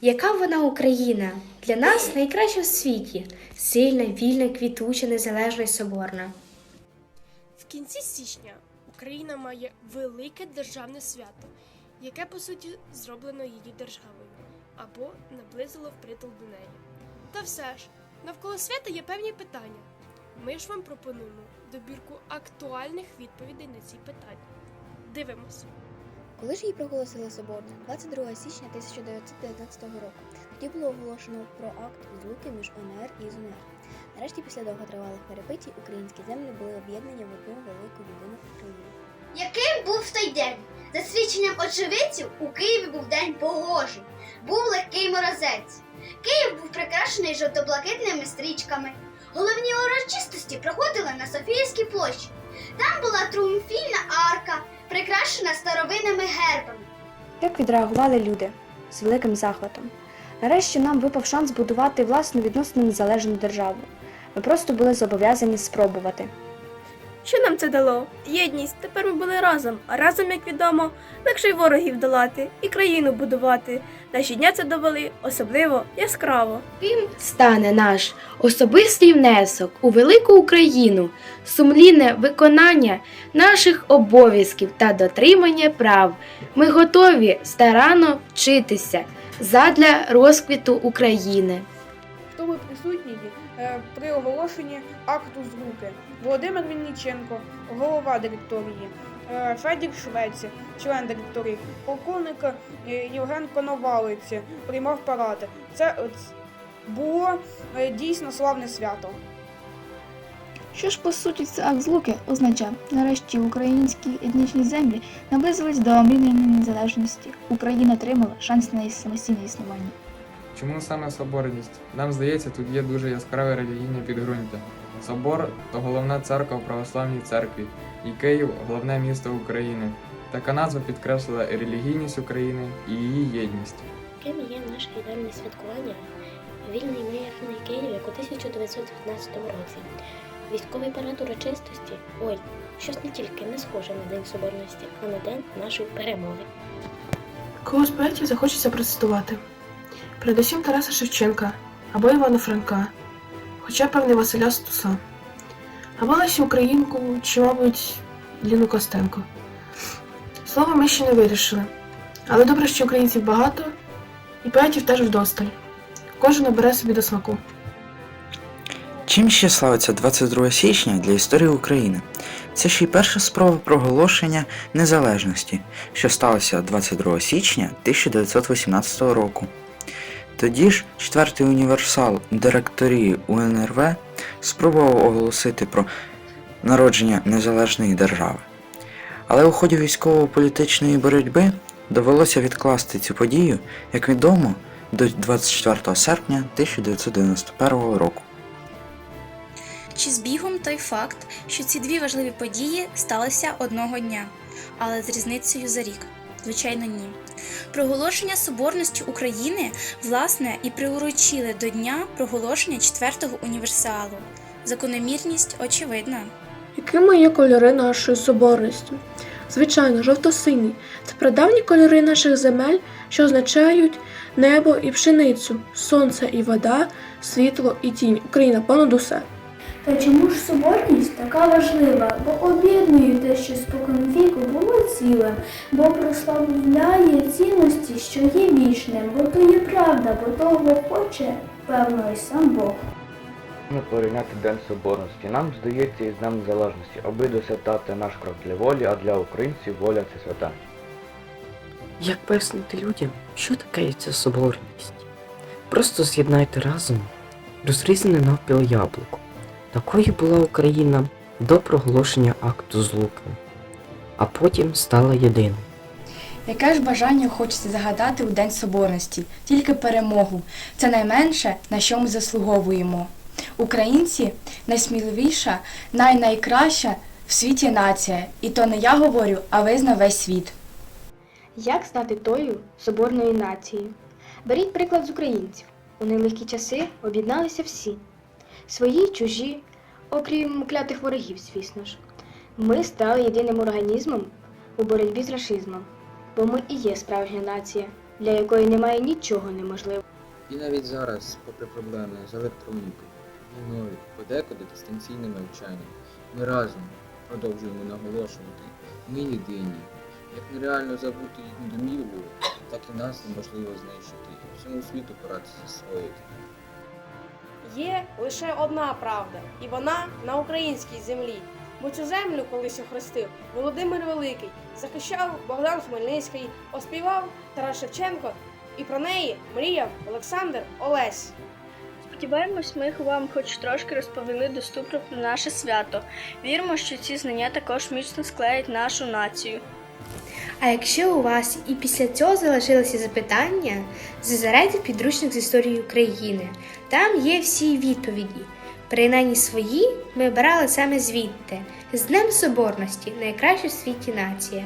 Яка вона Україна? Для нас найкраща в світі, сильна, вільна, квітуча, незалежна і соборна. В кінці січня Україна має велике державне свято, яке по суті зроблено її державою або наблизило впритул до неї. Та все ж, навколо свята є певні питання. Ми ж вам пропонуємо добірку актуальних відповідей на ці питання. Дивимось. Коли ж її проголосили соборно? 22 січня 1919 року. Тоді було оголошено про акт злуки між ОНР і ЗУНР. Нарешті, після довготривалих перепитій, українські землі були об'єднані в одну велику єдину Україну. Яким був той день? За свідченням очевидців, у Києві був день погожий, був легкий морозець. Київ був прикрашений жовто-блакитними стрічками. Головні урочистості проходили на Софіївській площі. Там була тріумфільна арка, прикрашена старовинними гербами. Як відреагували люди з великим захватом? Нарешті нам випав шанс будувати власну відносно незалежну державу. Ми просто були зобов'язані спробувати. Що нам це дало? Єдність. Тепер ми були разом. А разом, як відомо, легше й ворогів долати і країну будувати. Наші дня це довели особливо яскраво. Стане наш особистий внесок у велику Україну, сумлінне виконання наших обов'язків та дотримання прав. Ми готові старанно вчитися задля розквіту України. Хто був присутній е, при оголошенні акту злуки? Володимир Вінниченко, голова директорії, е, Федір Швець, член директорії, полковник е, Євген Коновалець приймав паради. Це було дійсно славне свято. Що ж по суті це акт злуки означав? Нарешті українські етнічні землі наблизились до омрійної незалежності. Україна отримала шанс на самостійне існування. Чому саме соборність? Нам здається, тут є дуже яскраве релігійне підґрунтя. Собор то головна церква в православній церкві, і Київ головне місто України. Така назва підкреслила і релігійність України і її єдність. Яким є наше ідеальне святкування? Вільний мирний Київ, як у 1915 році. Військовий парад урочистості. Ой, щось не тільки не схоже на День Соборності, а на день нашої перемоги. Кого з поетів захочеться процитувати? Передусім Тараса Шевченка або Івана Франка, хоча певне Василя Стуса, або Лесю Українку, чи, мабуть, Ліну Костенко. Слово ми ще не вирішили, але добре, що українців багато, і поетів теж вдосталь. Кожен обере собі до смаку. Чим ще славиться 22 січня для історії України? Це ще й перша спроба проголошення незалежності, що сталося 22 січня 1918 року. Тоді ж четвертий універсал директорії УНРВ спробував оголосити про народження незалежної держави. Але у ході військово-політичної боротьби довелося відкласти цю подію, як відомо, до 24 серпня 1991 року. Чи збігом той факт, що ці дві важливі події сталися одного дня, але з різницею за рік? Звичайно, ні. Проголошення Соборності України, власне, і приурочили до дня проголошення четвертого універсалу. Закономірність очевидна. Якими є кольори нашої соборності? Звичайно, жовто-сині це прадавні кольори наших земель, що означають небо і пшеницю, сонце і вода, світло і тінь. Україна понад усе. Та чому ж соборність така важлива? Бо об'єднує те, що споконвіку було цілим, бо прославляє цінності, що є вічним, бо то є правда, бо того хоче, певно, і сам Бог. Ми порівняти День Соборності. Нам здається із Днем Незалежності, аби досягати наш крок для волі, а для українців воля це свята. Як пояснити людям, що таке ця соборність? Просто з'єднайте разом розрізане навпіл яблуко. Такою була Україна до проголошення акту злуки, а потім стала єдиною. Яке ж бажання хочеться загадати у День Соборності, тільки перемогу. Це найменше, на що ми заслуговуємо. Українці найсміливіша, найнайкраща в світі нація. І то не я говорю, а визнав весь світ. Як стати тою соборною нацією? Беріть приклад з українців. У нелегкі часи об'єдналися всі. Свої чужі, окрім клятих ворогів, звісно ж. Ми стали єдиним організмом у боротьбі з рашизмом, бо ми і є справжня нація. для якої немає нічого неможливого. І навіть зараз, попри проблеми з електронікою, війною, подекуди дистанційним навчанням, ми разом продовжуємо наголошувати, ми єдині. Як нереально забути їхню домівлю, так і нас неможливо знищити. І всьому світу пора це засвоїти. Є лише одна правда, і вона на українській землі. Бо цю землю колись охрестив Володимир Великий, захищав Богдан Хмельницький, оспівав Тарас Шевченко, і про неї мріяв Олександр Олесь. Сподіваємось, ми вам хоч трошки розповіли доступно про наше свято. Віримо, що ці знання також міцно склеять нашу націю. А якщо у вас і після цього залишилися запитання, зазирайте в підручник з історії України. Там є всі відповіді. Принаймні свої ми обирали саме звідти, з Днем Соборності, найкраща в світі нація.